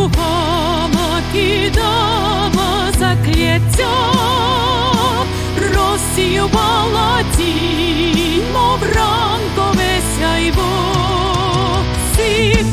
Любимо підемо закляття, Росію тінь, мов ранкове сяйво, всіх